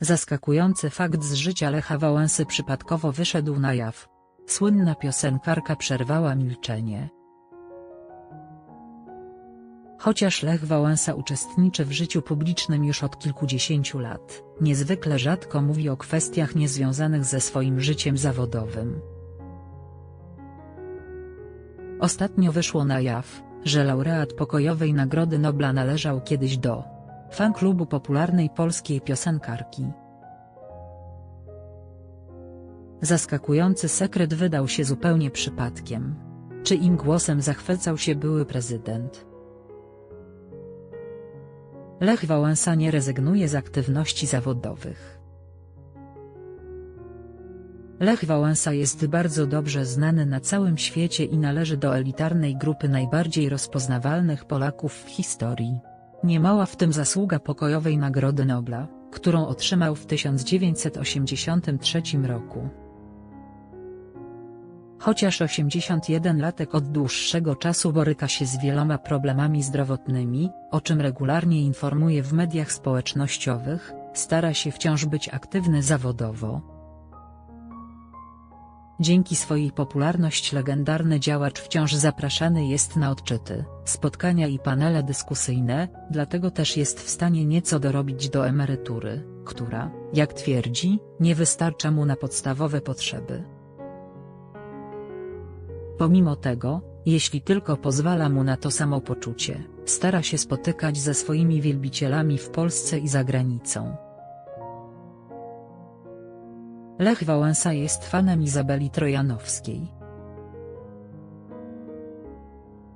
Zaskakujący fakt z życia Lecha Wałęsy przypadkowo wyszedł na jaw. Słynna piosenkarka przerwała milczenie. Chociaż Lech Wałęsa uczestniczy w życiu publicznym już od kilkudziesięciu lat, niezwykle rzadko mówi o kwestiach niezwiązanych ze swoim życiem zawodowym. Ostatnio wyszło na jaw, że laureat pokojowej Nagrody Nobla należał kiedyś do fanklubu popularnej polskiej piosenkarki. Zaskakujący sekret wydał się zupełnie przypadkiem. Czy im głosem zachwycał się były prezydent? Lech Wałęsa nie rezygnuje z aktywności zawodowych. Lech Wałęsa jest bardzo dobrze znany na całym świecie i należy do elitarnej grupy najbardziej rozpoznawalnych Polaków w historii. Niemała w tym zasługa pokojowej Nagrody Nobla, którą otrzymał w 1983 roku. Chociaż 81-latek od dłuższego czasu boryka się z wieloma problemami zdrowotnymi, o czym regularnie informuje w mediach społecznościowych, stara się wciąż być aktywny zawodowo. Dzięki swojej popularności legendarny działacz wciąż zapraszany jest na odczyty, spotkania i panele dyskusyjne, dlatego też jest w stanie nieco dorobić do emerytury, która, jak twierdzi, nie wystarcza mu na podstawowe potrzeby. Pomimo tego, jeśli tylko pozwala mu na to samopoczucie, stara się spotykać ze swoimi wielbicielami w Polsce i za granicą. Lech Wałęsa jest fanem Izabeli Trojanowskiej.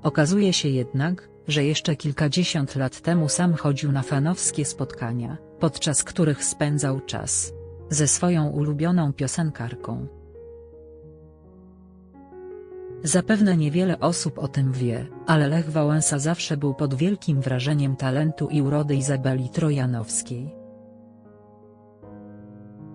Okazuje się jednak, że jeszcze kilkadziesiąt lat temu sam chodził na fanowskie spotkania, podczas których spędzał czas ze swoją ulubioną piosenkarką. Zapewne niewiele osób o tym wie, ale Lech Wałęsa zawsze był pod wielkim wrażeniem talentu i urody Izabeli Trojanowskiej.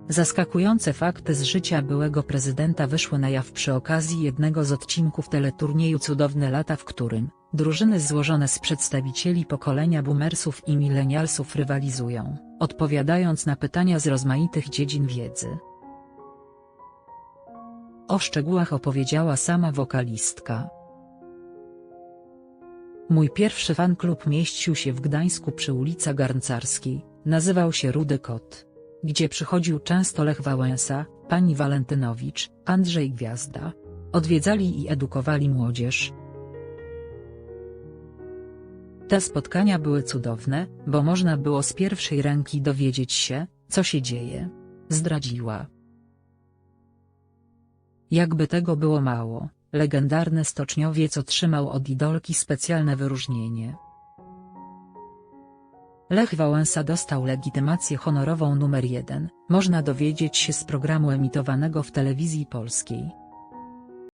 Zaskakujące fakty z życia byłego prezydenta wyszły na jaw przy okazji jednego z odcinków teleturnieju Cudowne lata w którym, drużyny złożone z przedstawicieli pokolenia boomersów i milenialsów rywalizują, odpowiadając na pytania z rozmaitych dziedzin wiedzy. O szczegółach opowiedziała sama wokalistka. Mój pierwszy fanklub mieścił się w Gdańsku przy ulicy Garncarskiej, nazywał się Rudy Kot. Gdzie przychodził często Lech Wałęsa, pani Walentynowicz, Andrzej Gwiazda. Odwiedzali i edukowali młodzież. Te spotkania były cudowne, bo można było z pierwszej ręki dowiedzieć się, co się dzieje. Zdradziła. Jakby tego było mało, legendarny stoczniowiec otrzymał od idolki specjalne wyróżnienie. Lech Wałęsa dostał legitymację honorową numer 1, można dowiedzieć się z programu emitowanego w telewizji polskiej.